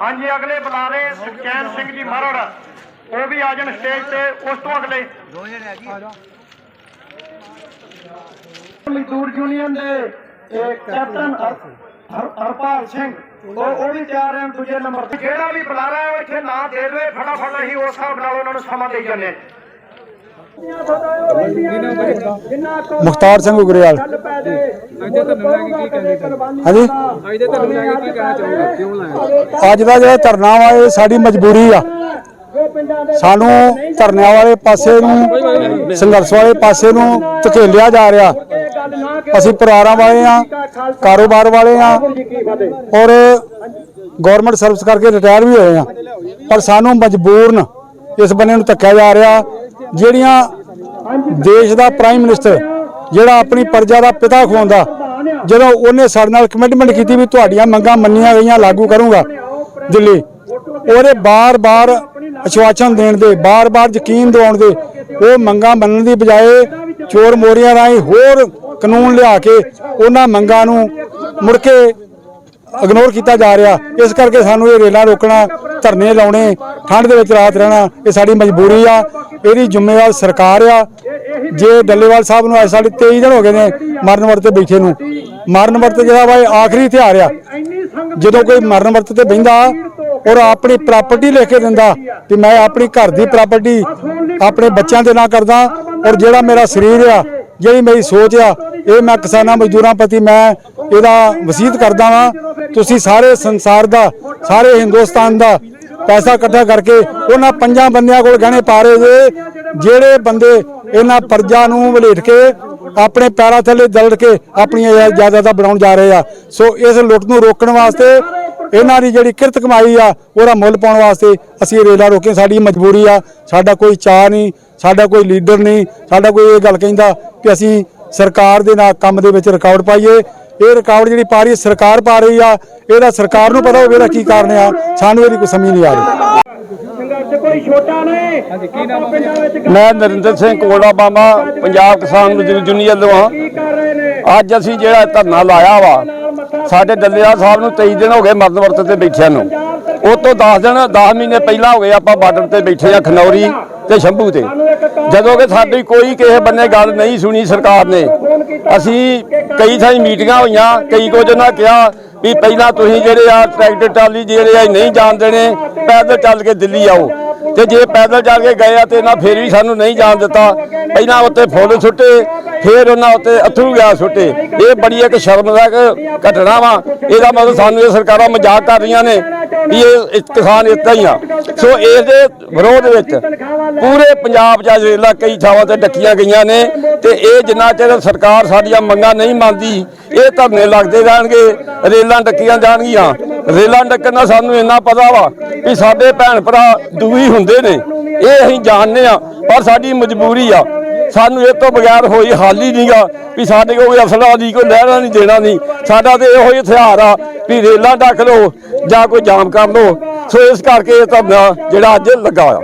ਹਾਂਜੀ, ਅਗਲੇ ਬੁਲਾਰੇ ਸੁਖਚੈਨ ਸਿੰਘ ਜੀ ਮਰੜ। ਉਹ ਵੀ ਆ ਜਾਣ ਸਟੇਜ ਤੇ, ਉਸ ਤੋਂ ਅਗਲੇ। ਮਜ਼ਦੂਰ ਯੂਨੀਅਨ ਦੇ ਕੈਪਟਨ ਹਰਪਾਲ ਸਿੰਘ, ਉਹ ਉਹ ਵੀ ਤਿਆਰ ਹਨ ਦੂਜੇ ਨੰਬਰ ਤੇ। ਜਿਹੜਾ ਵੀ ਬੁਲਾਰਾ ਹੈ ਉਹ ਇੱਥੇ ਨਾਂ ਦੇ ਦੇਵੇ, ਫਟਾਫਟ ਅਸੀਂ ਉਸ ਹਿਸਾਬ ਨਾਲ ਉਹਨਾਂ ਨੂੰ ਸਮਾਂ ਦੇ ਜਾਂਦੇ ਹਾਂ। ਮੁਖਤਾਰ ਸਿੰਘ ਉਗਰੇਵਾਲ। ਹਾਂਜੀ? ਦੇ ਅੱਜ ਦਾ ਜਿਹੜਾ ਧਰਨਾ ਵਾ ਇਹ ਸਾਡੀ ਮਜਬੂਰੀ ਆ। ਸਾਨੂੰ ਧਰਨਿਆਂ ਵਾਲੇ ਪਾਸੇ ਨੂੰ ਸੰਘਰਸ਼ ਵਾਲੇ ਪਾਸੇ ਨੂੰ ਧਕੇਲਿਆ ਜਾ ਰਿਹਾ। ਅਸੀਂ ਪਰਿਵਾਰਾਂ ਵਾਲੇ ਆ ਕਾਰੋਬਾਰ ਵਾਲੇ ਆ ਔਰ ਗਵਰਨਮੈਂਟ ਸਰਵਿਸ ਕਰਕੇ ਰਿਟਾਇਰ ਵੀ ਹੋਏ ਆ। ਪਰ ਸਾਨੂੰ ਮਜਬੂਰਨ ਇਸ ਬੰਨੇ ਨੂੰ ਧੱਕਿਆ ਜਾ ਰਿਹਾ। ਜਿਹੜੀਆਂ ਦੇਸ਼ ਦਾ ਪ੍ਰਾਈਮ ਮਿਨਿਸਟਰ ਜਿਹੜਾ ਆਪਣੀ ਪ੍ਰਜਾ ਦਾ ਪਿਤਾ ਖਵਾਉਂਦਾ, ਜਦੋਂ ਉਹਨੇ ਸਾਡੇ ਨਾਲ ਕਮਿਟਮੈਂਟ ਕੀਤੀ ਵੀ ਤੁਹਾਡੀਆਂ ਮੰਗਾਂ ਮੰਨੀਆਂ ਗਈਆਂ, ਲਾਗੂ ਕਰੂੰਗਾ ਦਿੱਲੀ, ਉਹਦੇ ਬਾਰ-ਬਾਰ ਅਸ਼ਵਾਸਨ ਦੇਣ ਦੇ, ਬਾਰ-ਬਾਰ ਯਕੀਨ ਦਿਵਾਉਣ ਦੇ, ਉਹ ਮੰਗਾਂ ਮੰਨਣ ਦੀ ਬਜਾਏ ਚੋਰ ਮੋਰੀਆਂ ਰਾਹੀਂ ਹੋਰ ਕਾਨੂੰਨ ਲਿਆ ਕੇ ਉਹਨਾਂ ਮੰਗਾਂ ਨੂੰ ਮੁੜ ਕੇ ਇਗਨੋਰ ਕੀਤਾ ਜਾ ਰਿਹਾ। ਇਸ ਕਰਕੇ ਸਾਨੂੰ ਇਹ ਰੇਲਾਂ ਰੋਕਣਾ, ਧਰਨੇ ਲਾਉਣੇ, ਠੰਡ ਦੇ ਵਿੱਚ ਰਾਤ ਰਹਿਣਾ, ਇਹ ਸਾਡੀ ਮਜਬੂਰੀ ਆ। ਇਹਦੀ ਜ਼ਿੰਮੇਵਾਰ ਸਰਕਾਰ ਆ। ਜੇ ਡੱਲੇਵਾਲ ਸਾਹਿਬ ਨੂੰ ਅੱਜ ਸਾਡੇ 23 ਦਿਨ ਹੋ ਗਏ ਨੇ ਮਰਨ ਵਰਤ ਤੇ ਬੈਠੇ ਨੂੰ। ਮਰਨ ਵਰਤ ਜਿਹੜਾ ਵਾ ਇਹ ਆਖਰੀ ਹਥਿਆਰ ਆ। ਜਦੋਂ ਕੋਈ ਮਰਨ ਵਰਤ ਤੇ ਬਹਿੰਦਾ ਔਰ ਆਪਣੀ ਪ੍ਰਾਪਰਟੀ ਲੈ ਕੇ ਦਿੰਦਾ ਕਿ ਮੈਂ ਆਪਣੀ ਘਰ ਦੀ ਪ੍ਰਾਪਰਟੀ ਆਪਣੇ ਬੱਚਿਆਂ ਦੇ ਨਾਂ ਕਰਦਾ ਔਰ ਜਿਹੜਾ ਮੇਰਾ ਸਰੀਰ ਆ, ਜਿਹੜੀ ਮੇਰੀ ਸੋਚ ਆ ਇਹ ਮੈਂ ਕਿਸਾਨਾਂ ਮਜ਼ਦੂਰਾਂ ਪ੍ਰਤੀ ਮੈਂ ਇਹਦਾ ਵਸੀਅਤ ਕਰਦਾ ਵਾਂ। ਤੁਸੀਂ ਸਾਰੇ ਸੰਸਾਰ ਦਾ, ਸਾਰੇ ਹਿੰਦੁਸਤਾਨ ਦਾ ਪੈਸਾ ਇਕੱਠਾ ਕਰਕੇ ਉਹਨਾਂ ਪੰਜਾਂ ਬੰਦਿਆਂ ਕੋਲ ਗਹਿਣੇ ਪਾ ਰਹੇ ਜੇ, ਜਿਹੜੇ ਬੰਦੇ ਇਹਨਾਂ ਪਰਜਾ ਨੂੰ ਵਲੇਟ ਕੇ ਆਪਣੇ ਪੈਰਾਂ ਥੱਲੇ ਦਲੜ ਕੇ ਆਪਣੀਆਂ ਜਾ- ਜਾਇਦਾਦਾਂ ਬਣਾਉਣ ਜਾ ਰਹੇ ਆ। ਸੋ ਇਸ ਲੁੱਟ ਨੂੰ ਰੋਕਣ ਵਾਸਤੇ ਇਹਨਾਂ ਦੀ ਜਿਹੜੀ ਕਿਰਤ ਕਮਾਈ ਆ, ਉਹਦਾ ਮੁੱਲ ਪਾਉਣ ਵਾਸਤੇ ਅਸੀਂ ਇਹ ਰੇਲਾਂ ਰੋਕੇ ਸਾਡੀ ਮਜਬੂਰੀ ਆ, ਸਾਡਾ ਕੋਈ ਚਾਹ ਨਹੀਂ, ਸਾਡਾ ਕੋਈ ਲੀਡਰ ਨਹੀਂ, ਸਾਡਾ ਕੋਈ ਇਹ ਗੱਲ ਕਹਿੰਦਾ ਕਿ ਅਸੀਂ ਸਰਕਾਰ ਦੇ ਨਾਲ ਕੰਮ ਦੇ ਵਿੱਚ ਰੁਕਾਵਟ ਪਾਈਏ ਇਹ ਰੁਕਾਵਟ ਜਿਹੜੀ ਪਾ ਰਹੀ ਹੈ ਸਰਕਾਰ ਪਾ ਰਹੀ ਆ ਇਹਦਾ ਸਰਕਾਰ ਨੂੰ ਪਤਾ ਹੋਵੇ ਇਹਦਾ ਕੀ ਕਾਰਨ ਆ। ਸਾਨੂੰ ਇਹਦੀ ਕੋਈ ਸਮਝ ਨਹੀਂ ਆ ਰਹੀ। ਕੋਈ ਛੋਟਾ ਨਹੀਂ ਮੈਂ ਨਰਿੰਦਰ ਸਿੰਘ ਕੋਲਾ ਬਾਮਾ ਪੰਜਾਬ ਕਿਸਾਨ ਮਜ਼ਦੂਰ ਯੂਨੀਅਨ ਤੋਂ ਹਾਂ ਅੱਜ ਅਸੀਂ ਜਿਹੜਾ ਧਰਨਾ ਲਾਇਆ ਵਾ ਸਾਡੇ ਡੱਲੇਵਾਲ ਸਾਹਿਬ ਨੂੰ 23 ਦਿਨ ਹੋ ਗਏ ਮਰਨ ਵਰਤ ਤੇ ਬੈਠਿਆਂ ਨੂੰ। ਉਹ ਤੋਂ 10 ਦਿਨ 10 ਮਹੀਨੇ ਪਹਿਲਾਂ ਹੋ ਗਏ ਆਪਾਂ ਬਾਰਡਰ ਤੇ ਬੈਠੇ ਆ ਖਨੌਰੀ। ਤੇ ਸ਼ੰਭੂ ਤੇ ਜਦੋਂ ਕਿ ਸਾਡੀ ਕੋਈ ਕਿਸੇ ਬੰਨੇ ਗੱਲ ਨਹੀਂ ਸੁਣੀ ਸਰਕਾਰ ਨੇ। ਅਸੀਂ ਕਈ ਥਾਈ ਮੀਟਿੰਗਾਂ ਹੋਈਆਂ ਕਈ ਕੁਝ ਉਹਨਾਂ ਕਿਹਾ ਵੀ ਪਹਿਲਾਂ ਤੁਸੀਂ ਜਿਹੜੇ ਆ ਟਰੈਕਟਰ ਟਰਾਲੀ ਜਿਹੜੇ ਆ ਨਹੀਂ ਜਾਣ ਦੇਣੇ ਪੈਦਲ ਚੱਲ ਕੇ ਦਿੱਲੀ ਆਓ। ਤੇ ਜੇ ਪੈਦਲ ਚੱਲ ਕੇ ਗਏ ਆ ਤੇ ਇਹਨਾਂ ਫੇਰ ਵੀ ਸਾਨੂੰ ਨਹੀਂ ਜਾਣ ਦਿੱਤਾ। ਪਹਿਲਾਂ ਉੱਤੇ ਫੁੱਲ ਸੁੱਟੇ ਫੇਰ ਉਹਨਾਂ ਉੱਤੇ ਅਥਰੂ ਗਿਆ ਸੁੱਟੇ। ਇਹ ਬੜੀ ਇੱਕ ਸ਼ਰਮਨਾਕ ਘਟਨਾ ਵਾ। ਇਹਦਾ ਮਤਲਬ ਸਾਨੂੰ ਇਹ ਸਰਕਾਰਾਂ ਮਜ਼ਾਕ ਕਰ ਰਹੀਆਂ ਨੇ। ਵੀ ਇਹ ਕਿਸਾਨ ਇਦਾਂ ਹੀ ਆ। ਸੋ ਇਹਦੇ ਵਿਰੋਧ ਵਿੱਚ ਪੂਰੇ ਪੰਜਾਬ 'ਚ ਅੱਜ ਰੇਲਾਂ ਕਈ ਥਾਵਾਂ ਤੇ ਡੱਕੀਆਂ ਗਈਆਂ ਨੇ ਤੇ ਇਹ ਜਿੰਨਾ ਚਿਰ ਸਰਕਾਰ ਸਾਡੀਆਂ ਮੰਗਾਂ ਨਹੀਂ ਮੰਨਦੀ, ਇਹ ਧਰਨੇ ਲੱਗਦੇ ਜਾਣਗੇ, ਰੇਲਾਂ ਡੱਕੀਆਂ ਜਾਣਗੀਆਂ। ਰੇਲਾਂ ਡੱਕਣ ਦਾ ਸਾਨੂੰ ਇੰਨਾ ਪਤਾ ਵਾ ਵੀ ਸਾਡੇ ਭੈਣ ਭਰਾ ਦੂਈ ਹੁੰਦੇ ਨੇ, ਇਹ ਅਸੀਂ ਜਾਣਦੇ ਆ ਪਰ ਸਾਡੀ ਮਜਬੂਰੀ ਆ ਸਾਨੂੰ ਇਹ ਤੋਂ ਬਗੈਰ ਹੋਈ ਹੱਲ ਹੀ ਨਹੀਂਗਾ ਵੀ ਸਾਡੇ ਕੋਲ ਕੋਈ ਅਸਲਾ ਨਹੀਂ ਕੋਈ ਲਹਿਣਾ ਨਹੀਂ, ਦੇਣਾ ਨਹੀਂ। ਸਾਡਾ ਤੇ ਇਹੋ ਹੀ ਹਥਿਆਰ ਆ ਵੀ ਰੇਲਾਂ ਡੱਕ ਲਓ ਜਾਂ ਕੋਈ ਜਾਮ ਕਰ ਲਓ। ਸੋ ਇਸ ਕਰਕੇ ਇਹ ਧਰਨਾ ਜਿਹੜਾ ਅੱਜ ਲੱਗਾ ਆ।